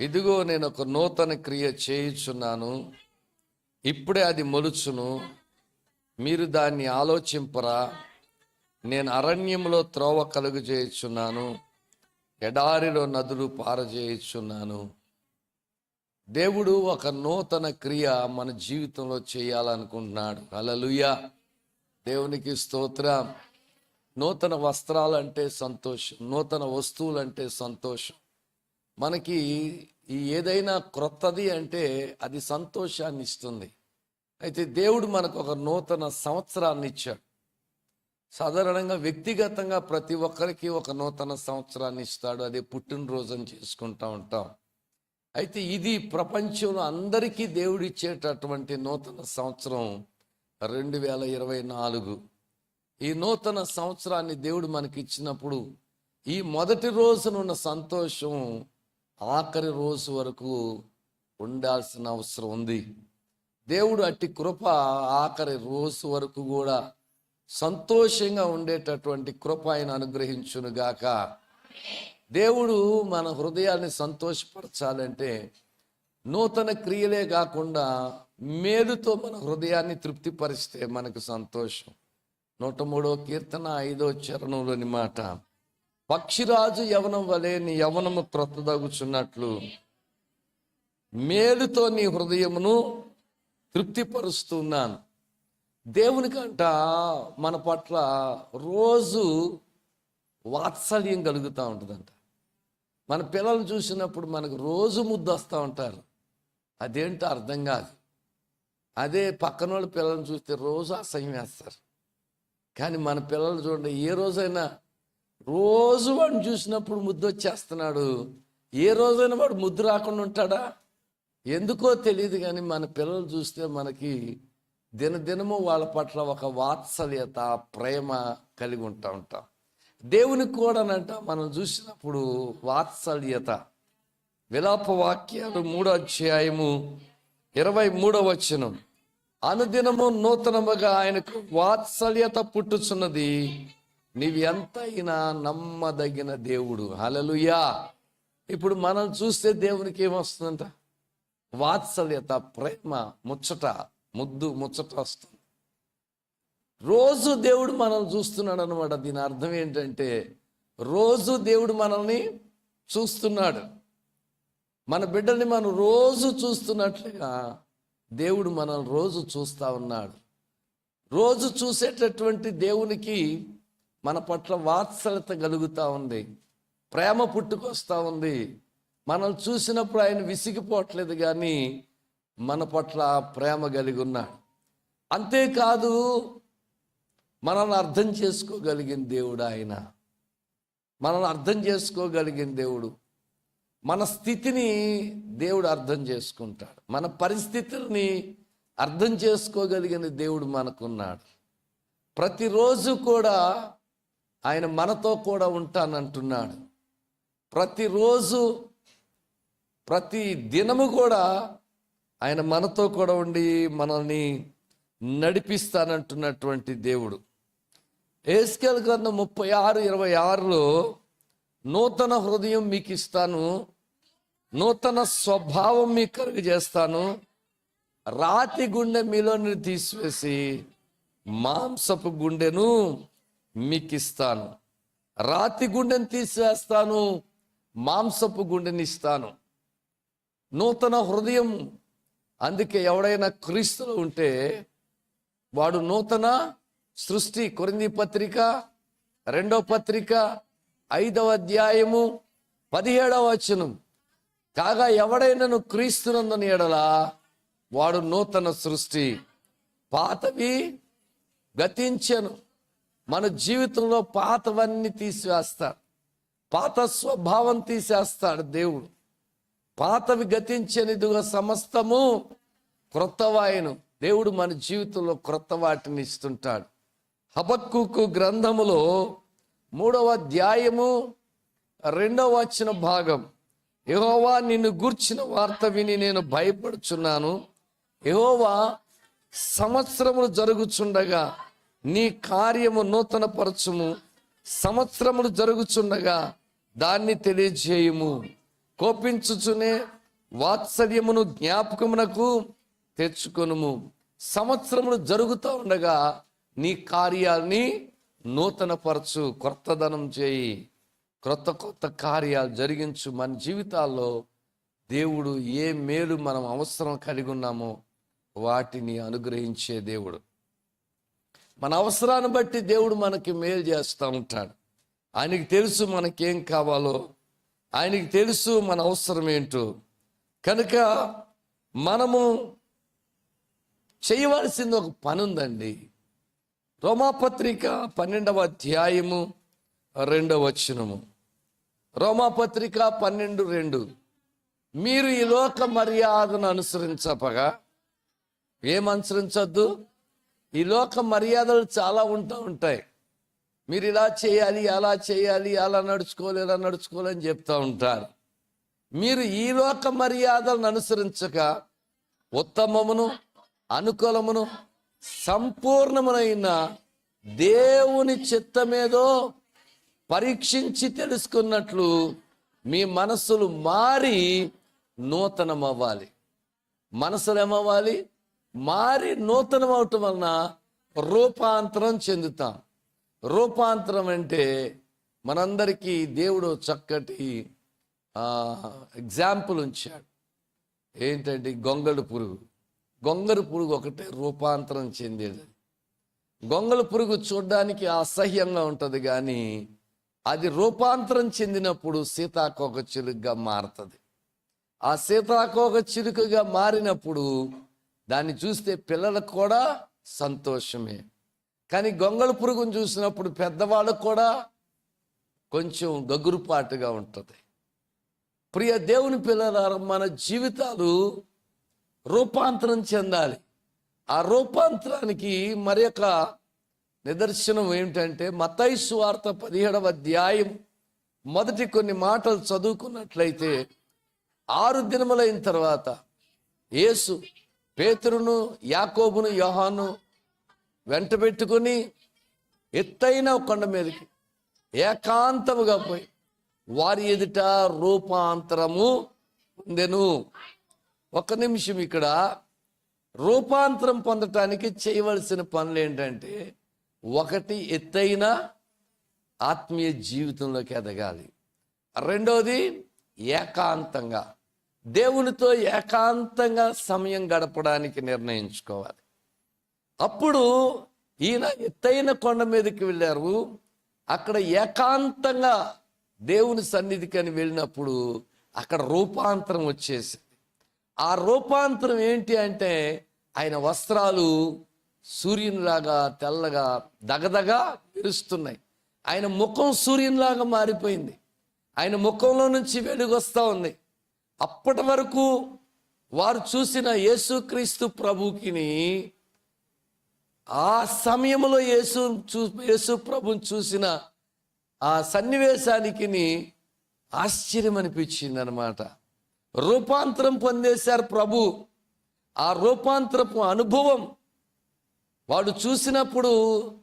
ఇదిగో నేను ఒక నూతన క్రియ చేయుచున్నాను. ఇప్పుడే అది మొలుచును. మీరు దాన్ని ఆలోచింపరా. నేను అరణ్యంలో త్రోవ కలుగు చేయుచున్నాను ఎడారిలో నదులు పారజేయుచున్నాను. దేవుడు ఒక నూతన క్రియ మన జీవితంలో చేయాలనుకుంటున్నాడు. అలలుయ దేవునికి స్తోత్రం. నూతన వస్త్రాలంటే సంతోషం. నూతన వస్తువులంటే సంతోషం. మనకి ఈ ఏదైనా క్రొత్తది అంటే అది సంతోషాన్ని ఇస్తుంది అయితే దేవుడు మనకు ఒక నూతన సంవత్సరాన్ని ఇచ్చాడు సాధారణంగా వ్యక్తిగతంగా ప్రతి ఒక్కరికి ఒక నూతన సంవత్సరాన్ని ఇస్తాడు అదే పుట్టినరోజుని చేసుకుంటా ఉంటాం. అయితే ఇది ప్రపంచంలో అందరికీ దేవుడు ఇచ్చేటటువంటి నూతన సంవత్సరం రెండు వేల ఇరవై నాలుగు. ఈ నూతన సంవత్సరాన్ని దేవుడు మనకి ఇచ్చినప్పుడు ఈ మొదటి రోజునున్న సంతోషం ఆఖరి రోజు వరకు ఉండాల్సిన అవసరం ఉంది. దేవుడు అట్టి కృప ఆఖరి రోజు వరకు కూడా సంతోషంగా ఉండేటటువంటి కృప ఆయన అనుగ్రహించునుగాక దేవుడు మన హృదయాన్ని సంతోషపరచాలంటే నూతన క్రియలే కాకుండా మేలుతో మన హృదయాన్ని తృప్తిపరిస్తే మనకు సంతోషం. నూట మూడో కీర్తన ఐదో చరణంలోని మాట పక్షిరాజు యవనం వలె నీ యవనము క్రొత్తదగుచున్నట్లు మేలుతో నీ హృదయమును తృప్తిపరుస్తున్నాను. దేవునికంట మన పట్ల రోజు వాత్సల్యం కలుగుతూ ఉంటుందంట. మన పిల్లలు చూసినప్పుడు మనకు రోజు ముద్దు వస్తూ ఉంటారు. అదేంటో అర్థం కాదు. అదే పక్కన వాళ్ళ పిల్లల్ని చూస్తే రోజు అసహ్యం వేస్తారు. కానీ మన పిల్లలు చూడండి ఏ రోజైనా రోజు వాడిని చూసినప్పుడు ముద్దు వచ్చేస్తున్నాడు. ఏ రోజైనా వాడు ముద్దు రాకుండా ఉంటాడా? ఎందుకో తెలియదు కానీ మన పిల్లలు చూస్తే మనకి దినదినము వాళ్ళ పట్ల ఒక వాత్సల్యత ప్రేమ కలిగి ఉంటా ఉంటాం. దేవునికి కూడానంట మనం చూసినప్పుడు వాత్సల్యత. విలాప వాక్యాలు మూడో అధ్యాయము ఇరవై మూడో వచనం. అనుదినము నూతనముగా ఆయనకు వాత్సల్యత పుట్టుచున్నది. నీవెంతైనా నమ్మదగిన దేవుడు. హలలుయా ఇప్పుడు మనం చూస్తే దేవునికి ఏమొస్తుందంట? వాత్సల్యత ప్రేమ ముచ్చట ముద్దు ముచ్చట వస్తుంది. రోజు దేవుడు మనం చూస్తున్నాడు అనమాట దీని అర్థం ఏంటంటే రోజు దేవుడు మనల్ని చూస్తున్నాడు. మన బిడ్డల్ని మనం రోజు చూస్తున్నట్లుగా దేవుడు మనల్ని రోజు చూస్తూ ఉన్నాడు. రోజు చూసేటటువంటి దేవునికి మన పట్ల వాత్సలత కలుగుతూ ఉంది. ప్రేమ పుట్టుకొస్తూ ఉంది. మనల్ని చూసినప్పుడు ఆయన విసిగిపోవట్లేదు కానీ మన పట్ల ప్రేమ కలిగి ఉన్నాడు. అంతేకాదు మనల్ని అర్థం చేసుకోగలిగిన దేవుడు ఆయన. మనల్ని అర్థం చేసుకోగలిగిన దేవుడు. మన స్థితిని దేవుడు అర్థం చేసుకుంటాడు. మన పరిస్థితుల్ని అర్థం చేసుకోగలిగిన దేవుడు మనకున్నాడు. ప్రతిరోజు కూడా ఆయన మనతో కూడా ఉంటానంటున్నాడు. ప్రతిరోజు ప్రతి దినము కూడా ఆయన మనతో కూడా ఉండి మనల్ని నడిపిస్తానంటున్నటువంటి దేవుడు. ఏస్కేల్ గ్రంథం ముప్పై ఆరు ఇరవై ఆరులో నూతన హృదయం మీకు ఇస్తాను నూతన స్వభావం మీకు కలుగజేస్తాను రాతి గుండె మీలోని తీసివేసి మాంసపు గుండెను మీకు ఇస్తాను రాతి గుండెని తీసివేస్తాను మాంసపు గుండెని ఇస్తాను. నూతన హృదయం అందుకే ఎవడైనా క్రీస్తులు ఉంటే వాడు నూతన సృష్టి కొరింది పత్రిక రెండో పత్రిక ఐదవ అధ్యాయము పదిహేడవ వచనం. కాగా ఎవడైనను క్రీస్తునందని ఎడలా వాడు నూతన సృష్టి. పాతవి గతించను. మన జీవితంలో పాతవన్నీ తీసివేస్తాడు. పాత స్వభావం తీసేస్తాడు దేవుడు. పాతవి గతించనిదిగా సమస్తము క్రొత్తవాయను. దేవుడు మన జీవితంలో క్రొత్త వాటిని ఇస్తుంటాడు. హబక్కుకు గ్రంథములో మూడవ అధ్యాయము రెండవ వచ్చిన భాగం. యహోవా నిన్ను గూర్చిన వార్త విని నేను భయపడుచున్నాను. యహోవా సంవత్సరములు జరుగుచుండగా నీ కార్యము నూతనపరచుము. సంవత్సరములు జరుగుచుండగా దాన్ని తెలియజేయము. కోపించుచునే వాత్సల్యమును జ్ఞాపకమునకు తెచ్చుకొనుము. సంవత్సరములు జరుగుతూ ఉండగా నీ కార్యాల్ని నూతనపరచు. కొత్తదనం చేయి. క్రొత్త కొత్త కార్యాలు జరిగించు. మన జీవితాల్లో దేవుడు ఏ మేలు మనం అవసరం కలిగి ఉన్నామో వాటిని అనుగ్రహించే దేవుడు. మన అవసరాన్ని బట్టి దేవుడు మనకి మేలు చేస్తూ ఉంటాడు. ఆయనకి తెలుసు మనకేం కావాలో ఆయనకి తెలుసు మన అవసరం ఏంటో. కనుక మనము చేయవలసింది ఒక పని ఉందండి రోమాపత్రిక పన్నెండవ అధ్యాయము రెండవ వచనము. రోమాపత్రిక పన్నెండు రెండు. మీరు ఈ లోక మర్యాదను అనుసరించపగా ఏం అనుసరించొద్దు? ఈ లోక మర్యాదలు చాలా ఉంటూ ఉంటాయి. మీరు ఇలా చేయాలి అలా చేయాలి అలా నడుచుకోవాలి ఇలా నడుచుకోవాలి అని చెప్తూ ఉంటారు. మీరు ఈ లోక మర్యాదలను అనుసరించక ఉత్తమమును అనుకూలమును సంపూర్ణమునైన దేవుని చిత్తమేదో పరీక్షించి తెలుసుకున్నట్లు మీ మనసులు మారి నూతనమవ్వాలి. మనసులు ఏమవ్వాలి? మారి నూతనం అవటం వలన రూపాంతరం చెందుతాం. రూపాంతరం అంటే మనందరికీ దేవుడు చక్కటి ఎగ్జాంపుల్ ఉంచాడు. ఏంటంటే గొంగళి పురుగు. గొంగళి పురుగు ఒకటే రూపాంతరం చెందేది. గొంగళి పురుగు చూడడానికి అసహ్యంగా ఉంటుంది కానీ అది రూపాంతరం చెందినప్పుడు సీతాకోక చిలుకగా మారుతుంది. ఆ సీతాకోక చిలుకగా మారినప్పుడు దాన్ని చూస్తే పిల్లలకు కూడా సంతోషమే. కానీ గొంగళి పురుగును చూసినప్పుడు పెద్దవాళ్ళకు కూడా కొంచెం గగురుపాటుగా ఉంటుంది. ప్రియ దేవుని పిల్లల మన జీవితాలు రూపాంతరం చెందాలి. ఆ రూపాంతరానికి మరి యొక్క నిదర్శనం ఏమిటంటే మతై సువార్త పదిహేడవ అధ్యాయం మొదటి కొన్ని మాటలు చదువుకున్నట్లయితే ఆరు దినములైన తర్వాత యేసు పేతురును యాకోబును యోహాను వెంట పెట్టుకుని ఎత్తైన కొండ మీదకి ఏకాంతముగా పోయి వారి ఎదుట రూపాంతరము పొందెను. ఒక నిమిషం ఇక్కడ. రూపాంతరం పొందటానికి చేయవలసిన పనులు ఏంటంటే ఒకటి ఎత్తైన ఆత్మీయ జీవితంలోకి ఎదగాలి. రెండోది ఏకాంతంగా. దేవునితో ఏకాంతంగా సమయం గడపడానికి నిర్ణయించుకోవాలి. అప్పుడు ఈయన ఎత్తైన కొండ మీదకి వెళ్ళారు. అక్కడ ఏకాంతంగా దేవుని సన్నిధికి అని వెళ్ళినప్పుడు అక్కడ రూపాంతరం వచ్చేసింది. ఆ రూపాంతరం ఏంటి అంటే ఆయన వస్త్రాలు సూర్యునిలాగా తెల్లగా దగదగా మెరుస్తున్నాయి. ఆయన ముఖం సూర్యునిలాగా మారిపోయింది. ఆయన ముఖంలో నుంచి వెలుగొస్తూ ఉంది. అప్పటి వరకు వారు చూసిన యేసుక్రీస్తు ప్రభుకిని ఆ సమయంలో యేసు చూ యేసు ప్రభుని చూసిన ఆ సన్నివేశానికి ఆశ్చర్యం అనిపించింది అనమాట రూపాంతరం పొందేశారు ప్రభు. ఆ రూపాంతరపు అనుభవం వాడు చూసినప్పుడు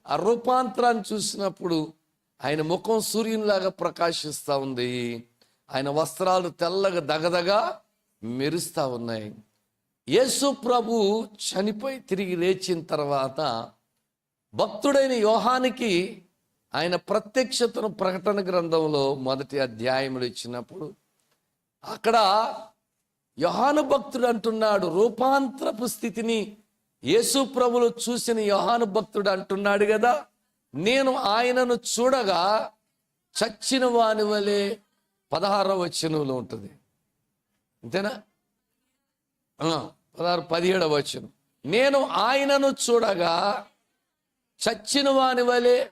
ఆ రూపాంతరాన్ని చూసినప్పుడు ఆయన ముఖం సూర్యునిలాగా ప్రకాశిస్తూ ఉంది. ఆయన వస్త్రాలు తెల్లగా దగదగా మెరుస్తూ ఉన్నాయి. యేసు ప్రభు చనిపోయి తిరిగి లేచిన తర్వాత భక్తుడైన యోహానికి ఆయన ప్రత్యక్షతను ప్రకటన గ్రంథంలో మొదటి అధ్యాయములు ఇచ్చినప్పుడు అక్కడ యోహాను భక్తుడు అంటున్నాడు రూపాంతరపు స్థితిని యేసు ప్రభులు చూసిన యోహాను భక్తుడు అంటున్నాడు కదా నేను ఆయనను చూడగా చచ్చిన వాని వలె పదహారవ వచనంలో ఉంటుంది. అంతేనా? పదహారు పదిహేడవ వచనం. నేను ఆయనను చూడగా చచ్చిన వాని వలె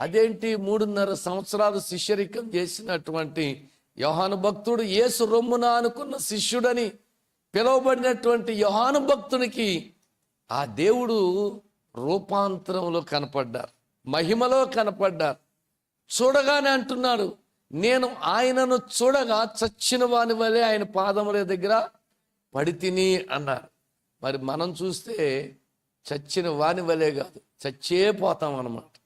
అదేంటి? మూడున్నర సంవత్సరాలు శిష్యరికం చేసినటువంటి యోహాను భక్తుడు యేసు రొమ్మున అనుకున్న శిష్యుడని పిలువబడినటువంటి యోహాను భక్తునికి ఆ దేవుడు రూపాంతరంలో కనపడ్డారు. మహిమలో కనపడ్డారు. చూడగానే అంటున్నాడు నేను ఆయనను చూడగా చచ్చిన వాని వలె ఆయన పాదముల దగ్గర పడి తిని అన్నారు. మరి మనం చూస్తే చచ్చిన వాని వలే కాదు చచ్చే పోతాం అన్నమాట.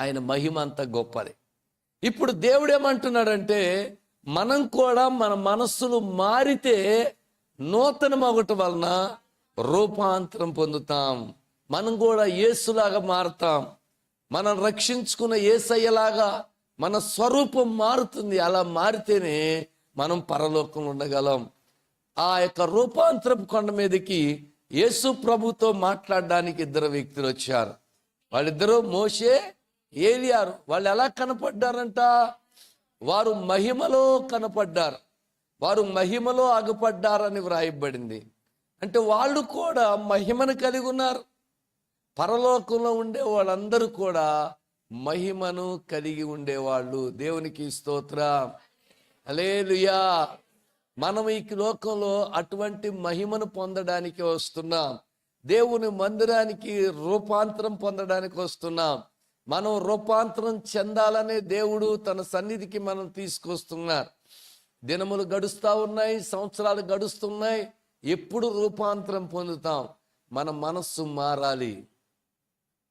ఆయన మహిమ అంత గొప్పది. ఇప్పుడు దేవుడు ఏమంటున్నాడంటే మనం కూడా మన మనస్సులు మారితే నూతన ఒకటి వలన రూపాంతరం పొందుతాం. మనం కూడా యేసులాగా మారుతాం. మనం రక్షించుకున్న ఏసయ్యలాగా మన స్వరూపం మారుతుంది. అలా మారితేనే మనం పరలోకంలో ఉండగలం. ఆ యొక్క రూపాంతరపు కొండ మీదకి యేసు ప్రభుతో మాట్లాడడానికి ఇద్దరు వ్యక్తులు వచ్చారు. వాళ్ళిద్దరూ మోషే ఏలియారు. వాళ్ళు ఎలా కనపడ్డారంట? వారు మహిమలో కనపడ్డారు. వారు మహిమలో అగపడ్డారని వ్రాయబడింది. అంటే వాళ్ళు కూడా మహిమను కలిగి ఉన్నారు. పరలోకంలో ఉండే వాళ్ళందరూ కూడా మహిమను కలిగి ఉండేవాళ్ళు. దేవునికి స్తోత్ర. అలేలుయా మనం ఈ లోకంలో అటువంటి మహిమను పొందడానికి వస్తున్నాం. దేవుని మందిరానికి రూపాంతరం పొందడానికి వస్తున్నాం. మనం రూపాంతరం చెందాలనే దేవుడు తన సన్నిధికి మనం తీసుకొస్తున్నారు. దినములు గడుస్తూ ఉన్నాయి సంవత్సరాలు గడుస్తున్నాయి. ఎప్పుడు రూపాంతరం పొందుతాం? మన మనస్సు మారాలి.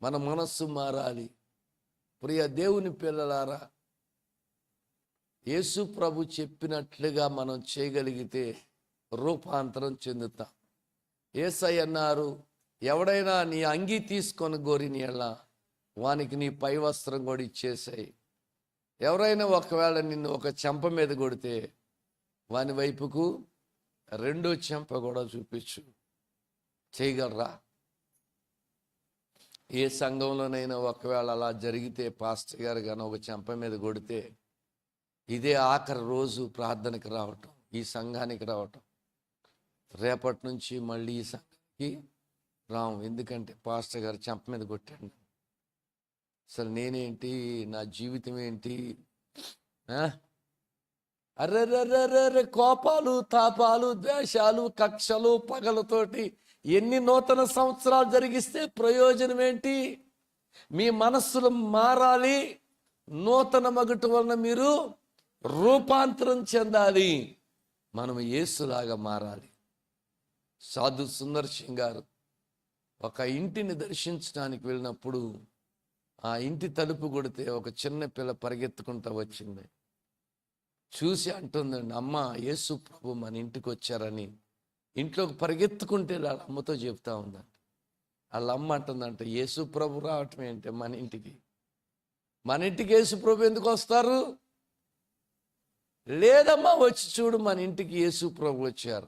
మన మనస్సు మారాలి. ప్రియ దేవుని పిల్లలారా యేసు ప్రభు చెప్పినట్లుగా మనం చేయగలిగితే రూపాంతరం చెందుతాం. ఏసై అన్నారు ఎవడైనా నీ అంగీ తీసుకొని గోరిని ఎలా వానికి నీ పై వస్త్రం కూడా ఇచ్చేసాయి. ఎవరైనా ఒకవేళ నిన్ను ఒక చెంప మీద కొడితే వాని వైపుకు రెండో చెంప కూడా చూపించు. చేయగలరా? ఏ సంఘంలోనైనా ఒకవేళ అలా జరిగితే పాస్టర్ గారు కానీ ఒక చెంప మీద కొడితే ఇదే ఆఖరి రోజు ప్రార్థనకి రావటం ఈ సంఘానికి రావటం. రేపటి నుంచి మళ్ళీ ఈ సంఘానికి రాము. ఎందుకంటే పాస్టర్ గారు చెంప మీద కొట్టాడు. అసలు నేనేంటి నా జీవితం ఏంటి? అర్రర్రర్రర్ర కోపాలు తాపాలు ద్వేషాలు కక్షలు పగలతోటి ఎన్ని నూతన సంవత్సరాలు జరిగిస్తే ప్రయోజనం ఏంటి? మీ మనస్సులు మారాలి. నూతన మగటి వలన మీరు రూపాంతరం చెందాలి. మనం యేసులాగా మారాలి. సాధు సుందర్ సింగ్ గారు ఒక ఇంటిని దర్శించడానికి వెళ్ళినప్పుడు ఆ ఇంటి తలుపు కొడితే ఒక చిన్న పిల్ల పరిగెత్తుకుంటూ వచ్చింది. చూసి అంటుందండి అమ్మ యేసు ప్రభు మన ఇంటికి వచ్చారని. ఇంట్లోకి పరిగెత్తుకుంటే వాళ్ళ అమ్మతో చెప్తా ఉందంట వాళ్ళ అమ్మ అంటుందంట యేసు ప్రభు రావటం ఏంటి మన ఇంటికి. మన ఇంటికి యేసు ప్రభు ఎందుకు వస్తారు? లేదమ్మా వచ్చి చూడు మన ఇంటికి యేసు ప్రభు వచ్చారు.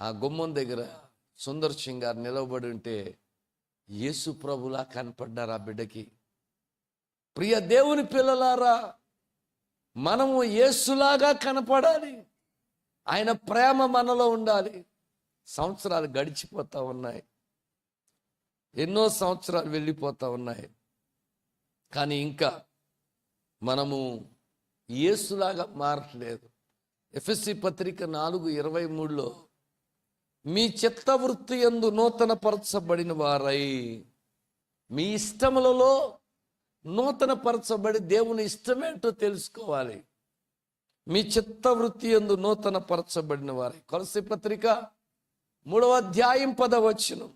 ఆ గుమ్మం దగ్గర సుందర్ సింగ్ గారు నిలవబడి ఉంటే యేసు ప్రభులా కనపడ్డారు ఆ బిడ్డకి. ప్రియ దేవుని పిల్లలారా మనము యేసులాగా కనపడాలి. ఆయన ప్రేమ మనలో ఉండాలి. సంవత్సరాలు గడిచిపోతూ ఉన్నాయి. ఎన్నో సంవత్సరాలు వెళ్ళిపోతూ ఉన్నాయి. కానీ ఇంకా మనము ఏసులాగా మారట్లేదు. ఎఫ్ఎస్సి పత్రిక నాలుగు ఇరవై మూడులో మీ చిత్తవృత్తి ఎందు నూతన పరచబడిన వారై. మీ ఇష్టములలో నూతన పరచబడి దేవుని ఇష్టమేంటో తెలుసుకోవాలి. మీ చిత్తవృత్తి ఎందు నూతన పరచబడిన వారై కొలసి పత్రిక మూడవ అధ్యాయం పదవచ్చును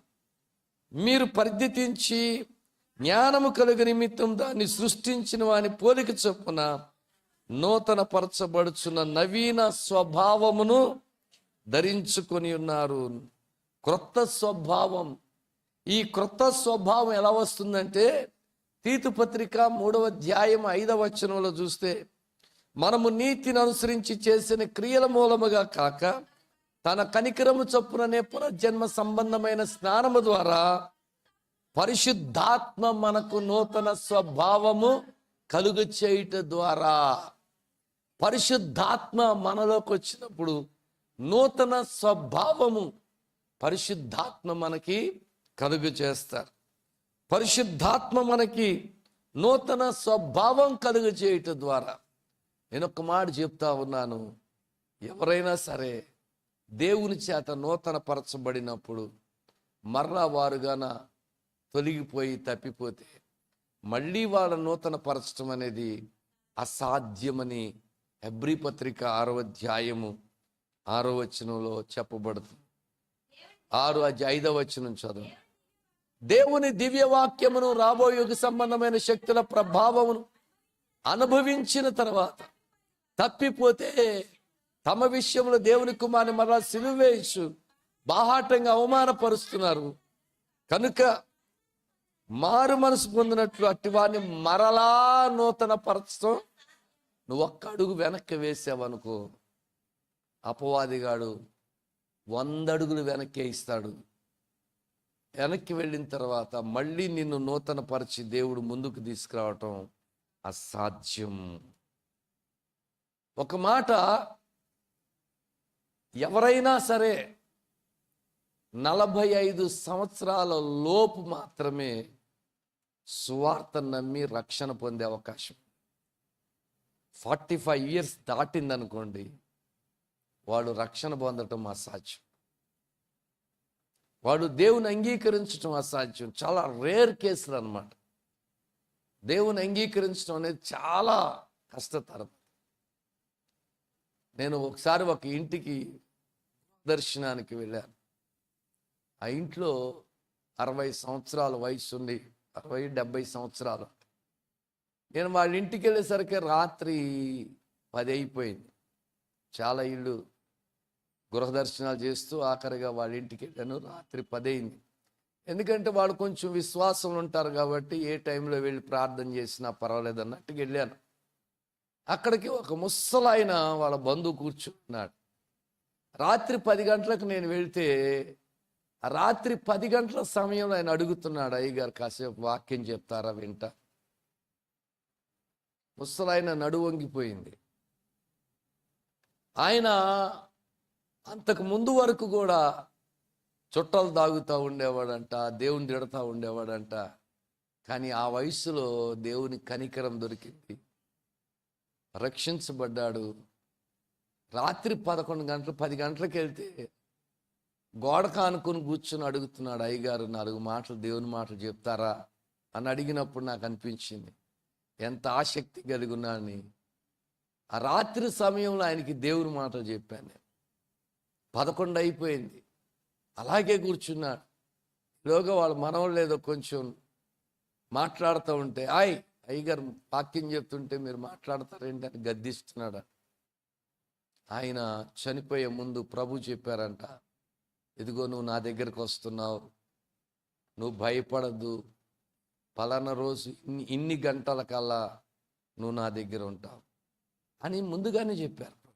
మీరు పరిధితించి జ్ఞానము కలుగు నిమిత్తం దాన్ని సృష్టించిన వాని పోలిక చొప్పున నూతన పరచబడుచున్న నవీన స్వభావమును ధరించుకొని ఉన్నారు. క్రొత్త స్వభావం. ఈ క్రొత్త స్వభావం ఎలా వస్తుందంటే తీతు పత్రిక మూడవ అధ్యాయం ఐదవ వచనంలో చూస్తే మనము నీతిని అనుసరించి చేసిన క్రియల మూలముగా కాక తన కనికరము చొప్పుననే పునర్జన్మ సంబంధమైన స్నానము ద్వారా పరిశుద్ధాత్మ మనకు నూతన స్వభావము కలుగు చేయుట ద్వారా పరిశుద్ధాత్మ మనలోకి వచ్చినప్పుడు నూతన స్వభావము పరిశుద్ధాత్మ మనకి కలుగు చేస్తారు. పరిశుద్ధాత్మ మనకి నూతన స్వభావం కలుగు చేయటం ద్వారా నేను ఒక మాట చెప్తా ఉన్నాను. ఎవరైనా సరే దేవుని చేత నూతన పరచబడినప్పుడు మరలా వారుగాన తొలగిపోయి తప్పిపోతే మళ్ళీ వాళ్ళ నూతన పరచడం అనేది అసాధ్యమని హెబ్రి పత్రిక ఆరో అధ్యాయము ఆరో వచనంలో చెప్పబడుతుంది. ఆరు అది ఐదవ వచనం చదువు. దేవుని దివ్య వాక్యమును రాబోయే సంబంధమైన శక్తుల ప్రభావమును అనుభవించిన తర్వాత తప్పిపోతే తమ విషయంలో దేవుని కుమారుని మరలా సిలువేసు బాహాటంగా అవమానపరుస్తున్నారు. కనుక మారు మనసు పొందినట్లు అట్టి వారిని మరలా నూతన పరచడం నువ్వు ఒక్క అడుగు వెనక్కి వేసావనుకో అపవాదిగాడు వంద అడుగులు వెనక్కి ఇస్తాడు. వెనక్కి వెళ్ళిన తర్వాత మళ్ళీ నిన్ను నూతన పరిచి దేవుడు ముందుకు తీసుకురావటం అసాధ్యం. ఒక మాట ఎవరైనా సరే నలభై ఐదు సంవత్సరాల లోపు మాత్రమే సువార్త నమ్మి రక్షణ పొందే అవకాశం. ఫార్టీ ఫైవ్ ఇయర్స్ దాటిందనుకోండి వాడు రక్షణ పొందటం అసాధ్యం. వాడు దేవుని అంగీకరించడం అసాధ్యం. చాలా రేర్ కేసులు అన్నమాట. దేవుని అంగీకరించడం అనేది చాలా కష్టతరం. నేను ఒకసారి ఒక ఇంటికి దర్శనానికి వెళ్ళాను. ఆ ఇంట్లో అరవై సంవత్సరాల వయసు ఉంది. అరవై డెబ్బై సంవత్సరాలు. నేను వాళ్ళ ఇంటికి వెళ్ళేసరికి రాత్రి పది అయిపోయింది. చాలా ఇళ్ళు గృహ దర్శనాలు చేస్తూ ఆఖరిగా వాళ్ళ ఇంటికి వెళ్ళాను. రాత్రి పదైంది ఎందుకంటే వాళ్ళు కొంచెం విశ్వాసం ఉంటారు కాబట్టి ఏ టైంలో వెళ్ళి ప్రార్థన చేసినా పర్వాలేదు వెళ్ళాను. అక్కడికి ఒక ముసలాయన వాళ్ళ బంధువు కూర్చున్నాడు. రాత్రి పది గంటలకు నేను వెళ్తే రాత్రి పది గంటల సమయంలో ఆయన అడుగుతున్నాడు అయ్యగారు కాసేపు వాక్యం చెప్తారా వింట? ముసలాయన నడు వంగిపోయింది. ఆయన అంతకు ముందు వరకు కూడా చుట్టాలు తాగుతూ ఉండేవాడంట దేవుని తిడతా ఉండేవాడంట కానీ ఆ వయసులో దేవుని కనికరం దొరికింది. రక్షించబడ్డాడు. రాత్రి పదకొండు గంటలు పది గంటలకు వెళ్తే గోడ కానుకొని కూర్చొని అడుగుతున్నాడు అయ్యగారు నాలుగు మాటలు దేవుని మాటలు చెప్తారా? అని అడిగినప్పుడు నాకు అనిపించింది ఎంత ఆసక్తి కలిగి ఉన్నానని ఆ రాత్రి సమయంలో ఆయనకి దేవుని మాటలు చెప్పాను నేను. పదకొండు అయిపోయింది. అలాగే కూర్చున్నాడు. లోగా వాళ్ళ మనవాళ్ళు ఏదో కొంచెం మాట్లాడుతూ ఉంటే ఆయ్ టైగర్ వాక్యం చెప్తుంటే మీరు మాట్లాడతారేంటి అని గద్దిస్తున్నాడు. ఆయన చనిపోయే ముందు ప్రభు చెప్పారంట ఇదిగో నువ్వు నా దగ్గరకు వస్తున్నావు. నువ్వు భయపడద్దు పలానా రోజు ఇన్ని ఇన్ని గంటల కల్లా నువ్వు నా దగ్గర ఉంటావు. అని ముందుగానే చెప్పారు.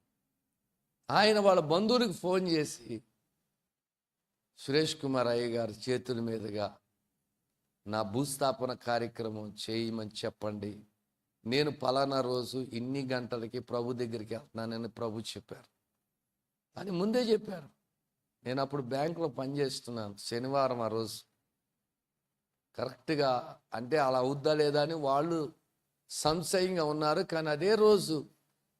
ఆయన వాళ్ళ బంధువులకు ఫోన్ చేసి సురేష్ కుమార్ అయ్య గారి చేతుల మీదుగా నా భూస్థాపన కార్యక్రమం చేయమని చెప్పండి. నేను పలానా రోజు ఇన్ని గంటలకి ప్రభు దగ్గరికి వెళ్తున్నానని ప్రభు చెప్పారు. అని ముందే చెప్పారు. నేను అప్పుడు బ్యాంకులో పనిచేస్తున్నాను శనివారం ఆ రోజు. కరెక్ట్గా అంటే అలా అవుద్దా లేదా అని వాళ్ళు సంశయంగా ఉన్నారు. కానీ అదే రోజు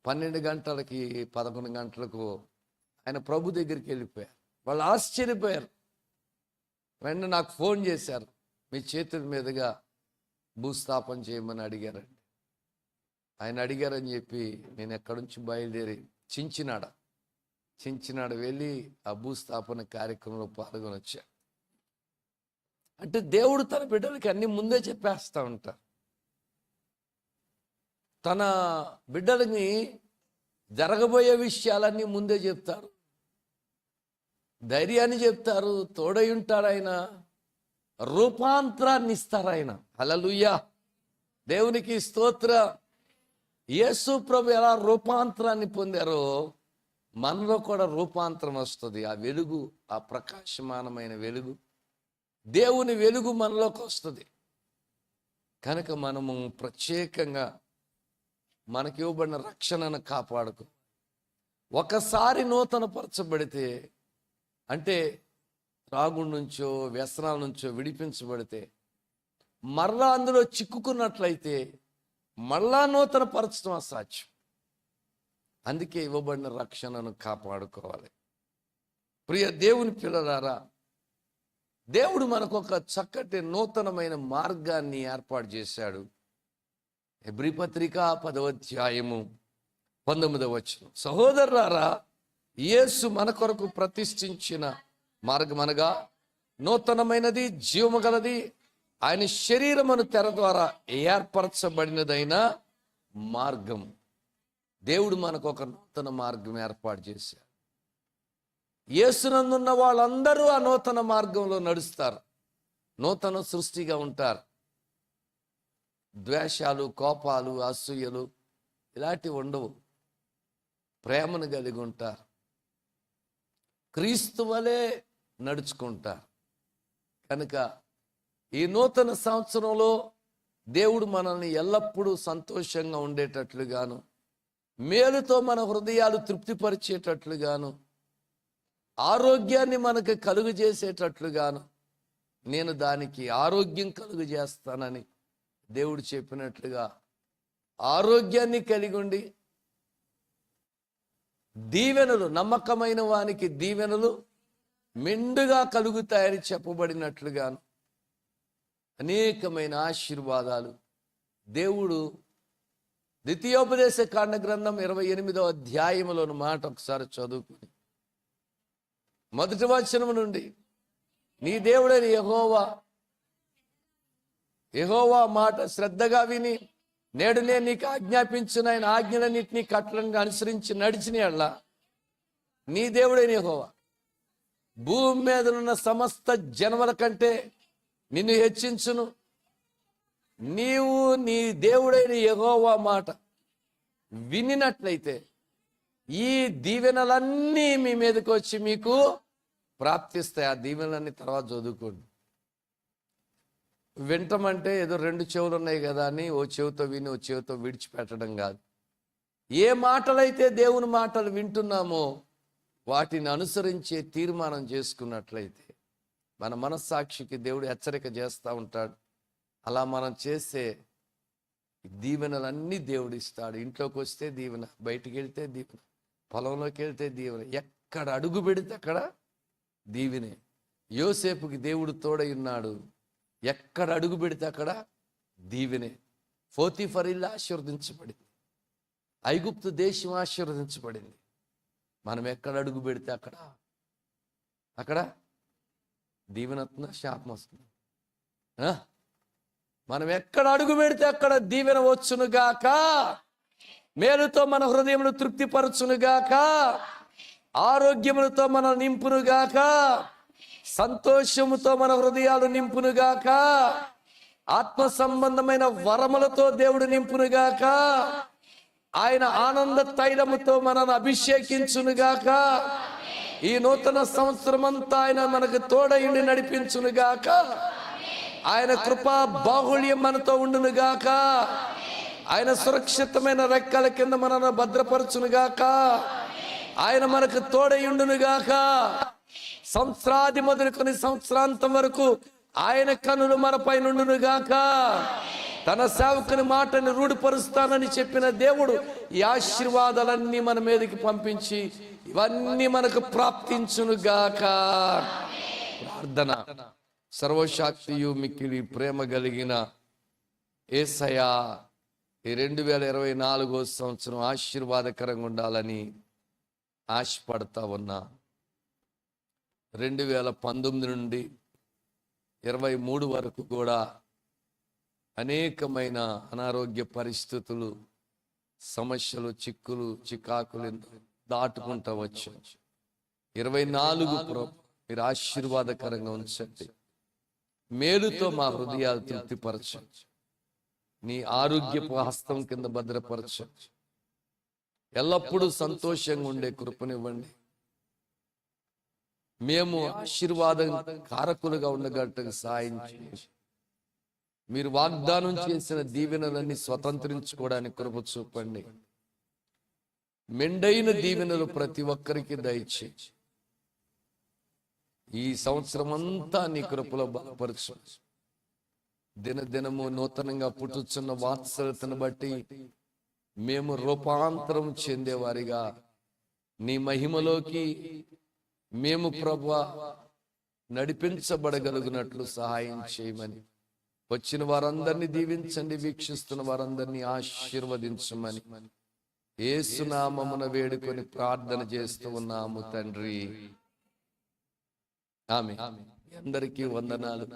పన్నెండు గంటలకి పదకొండు గంటలకు ఆయన ప్రభు దగ్గరికి వెళ్ళిపోయారు. వాళ్ళు ఆశ్చర్యపోయారు. వెంటనే నాకు ఫోన్ చేశారు. మీ చేతుల మీదుగా భూస్థాపన చేయమని అడిగారండి. ఆయన అడిగారని చెప్పి నేను ఎక్కడి నుంచి బయలుదేరి చించినాడ చించినాడ వెళ్ళి ఆ భూస్థాపన కార్యక్రమంలో పాల్గొని వచ్చా. అంటే దేవుడు తన బిడ్డలకి అన్ని ముందే చెప్పేస్తా ఉంటారు. తన బిడ్డలని జరగబోయే విషయాలన్నీ ముందే చెప్తారు. ధైర్యాన్ని చెప్తారు తోడై ఉంటారు ఆయన. రూపాంతరాన్ని ఇస్తారు ఆయన అలలుయ్యా దేవునికి స్తోత్ర. యేసు ప్రభు ఎలా రూపాంతరాన్ని పొందారో మనలో కూడా రూపాంతరం వస్తుంది. ఆ వెలుగు ఆ ప్రకాశమానమైన వెలుగు దేవుని వెలుగు మనలోకి వస్తుంది. కనుక మనము ప్రత్యేకంగా మనకి ఇవ్వబడిన రక్షణను కాపాడుకో. ఒకసారి నూతన పరచబడితే అంటే త్రాగుడు నుంచో వ్యసనాల నుంచో విడిపించబడితే మరలా అందులో చిక్కుకున్నట్లయితే మళ్ళా నూతన పరచడం అసాధ్యం. అందుకే ఇవ్వబడిన రక్షణను కాపాడుకోవాలి. ప్రియ దేవుని పిల్లలారా దేవుడు మనకు ఒక చక్కటి నూతనమైన మార్గాన్ని ఏర్పాటు చేశాడు. ఎబ్రిపత్రిక పదవధ్యాయము పంతొమ్మిదవ వచ్చిన సహోదరులారా యేసు మన కొరకు ప్రతిష్ఠించిన మార్గం అనగా నూతనమైనది జీవము గలది ఆయన శరీరమును తెర ద్వారా ఏర్పరచబడినదైన మార్గం. దేవుడు మనకు ఒక నూతన మార్గం ఏర్పాటు చేశాడు. యేసునందున్న వాళ్ళందరూ ఆ నూతన మార్గంలో నడుస్తారు. నూతన సృష్టిగా ఉంటారు. ద్వేషాలు కోపాలు అసూయలు ఇలాంటివి ఉండవు. ప్రేమను కలిగి ఉంటారు. క్రీస్తు వలే నడుచుకుంటారు కనుక ఈ నూతన సంవత్సరంలో దేవుడు మనల్ని ఎల్లప్పుడూ సంతోషంగా ఉండేటట్లుగాను మేలుతో మన హృదయాలు తృప్తిపరిచేటట్లుగాను ఆరోగ్యాన్ని మనకు కలుగు చేసేటట్లుగాను నేను దానికి ఆరోగ్యం కలుగు చేస్తానని దేవుడు చెప్పినట్లుగా ఆరోగ్యాన్ని కలిగి ఉండి దీవెనలు నమ్మకమైన వానికి దీవెనలు మెండుగా కలుగుతాయని చెప్పబడినట్లుగాను అనేకమైన ఆశీర్వాదాలు. దేవుడు ద్వితీయోపదేశ కాండ గ్రంథం ఇరవై ఎనిమిదో అధ్యాయములోని మాట ఒకసారి చదువుకుని మొదటి వచనం నుండి నీ దేవుడని యహోవా యహోవా మాట శ్రద్ధగా విని నేడు నేను నీకు ఆజ్ఞాపించిన ఆయన ఆజ్ఞలన్నింటినీ కట్టలను అనుసరించి నడిచిన నీ దేవుడైన యహోవా. భూమి మీద ఉన్న సమస్త జనముల కంటే నిన్ను హెచ్చించును. నీవు నీ దేవుడైన యెహోవా మాట వినినట్లయితే ఈ దీవెనలన్నీ మీ మీదకి వచ్చి మీకు ప్రాప్తిస్తాయి. ఆ దీవెనలన్నీ తర్వాత చదువుకోండి. వింటమంటే ఏదో రెండు చెవులు ఉన్నాయి కదా అని ఓ చెవితో విని ఓ చెవితో విడిచిపెట్టడం కాదు. ఏ మాటలైతే దేవుని మాటలు వింటున్నామో వాటిని అనుసరించే తీర్మానం చేసుకున్నట్లయితే మన మనస్సాక్షికి దేవుడు హెచ్చరిక చేస్తూ ఉంటాడు. అలా మనం చేసే దీవెనలన్నీ దేవుడు ఇస్తాడు. ఇంట్లోకి వస్తే దీవెన బయటికి వెళ్తే దీవెన పొలంలోకి వెళ్తే దీవెన ఎక్కడ అడుగు పెడితే అక్కడ దీవెనే. యోసేపుకి దేవుడు తోడై ఉన్నాడు. ఎక్కడ అడుగు పెడితే అక్కడ దీవెనే. ఫోతిఫరిల్లా ఆశీర్వదించబడింది. ఐగుప్తు దేశం ఆశీర్వదించబడింది. మనం ఎక్కడ అడుగు పెడితే అక్కడ? అక్కడ? దీవెనత్న శాపం వస్తుంది. ఆ? మనం ఎక్కడ అడుగు పెడితే అక్కడ దీవెన వచ్చునుగాక మేలుతో మన హృదయమును తృప్తిపరచునుగాక ఆరోగ్యములతో మన నింపునుగాక సంతోషముతో మన హృదయాలు నింపునుగాక ఆత్మ సంబంధమైన వరములతో దేవుడు నింపునుగాక ఆయన ఆనంద తైలముతో మనను అభిషేకించునుగాక. ఈ నూతన సంవత్సరం అంతా ఆయన మనకు తోడయుండి నడిపించునుగాక. ఆయన కృపా బాహుళ్యం మనతో ఉండునుగాక. ఆయన సురక్షితమైన రెక్కల కింద మనను భద్రపరచునుగాక. ఆయన మనకు తోడయుండునుగాక సంవత్సరాది మొదలుకొని సంవత్సరాంతం వరకు ఆయన కనులు మనపై నుండునుగాక తన సేవకుని మాటని రూఢిపరుస్తానని చెప్పిన దేవుడు ఈ ఆశీర్వాదాలన్నీ మన మీదకి పంపించి ఇవన్నీ మనకు ప్రాప్తించునుగాక ప్రార్థన. సర్వశాక్తియు మిక్కిలి ప్రేమ కలిగిన ఏసయా ఈ రెండు వేల ఇరవై నాలుగో సంవత్సరం ఆశీర్వాదకరంగా ఉండాలని ఆశపడతా ఉన్నా. రెండు వేల పంతొమ్మిది నుండి ఇరవై మూడు వరకు కూడా అనేకమైన అనారోగ్య పరిస్థితులు సమస్యలు చిక్కులు చికాకులు దాటుకుంటా వచ్చు ఇరవై నాలుగు మీరు ఆశీర్వాదకరంగా ఉంచండి. మేలుతో మా హృదయాలు తృప్తిపరచండి. నీ ఆరోగ్యపు హస్తం కింద భద్రపరచండి. ఎల్లప్పుడూ సంతోషంగా ఉండే కృపనివ్వండి. మేము ఆశీర్వాదం కారకులుగా ఉండగట్టు సాయం చేయండి. మీరు వాగ్దానం చేసిన దీవెనలన్నీ స్వతంత్రించుకోవడానికి కృప చూపండి. మెండైన దీవెనలు ప్రతి ఒక్కరికి దయచే ఈ సంవత్సరం అంతా నీ కృపలో బలపరచు. దినదినము నూతనంగా పుట్టుచున్న వాత్సలతను బట్టి మేము రూపాంతరం చెందేవారిగా నీ మహిమలోకి మేము ప్రభు నడిపించబడగలుగునట్లు సహాయం చేయమని. వచ్చిన వారందరినీ దీవించండి వీక్షిస్తున్న వారందరినీ ఆశీర్వదించమని. ఏసునామమున వేడుకొని ప్రార్థన చేస్తూ ఉన్నాము తండ్రి. ఆమె అందరికీ వందనాలు.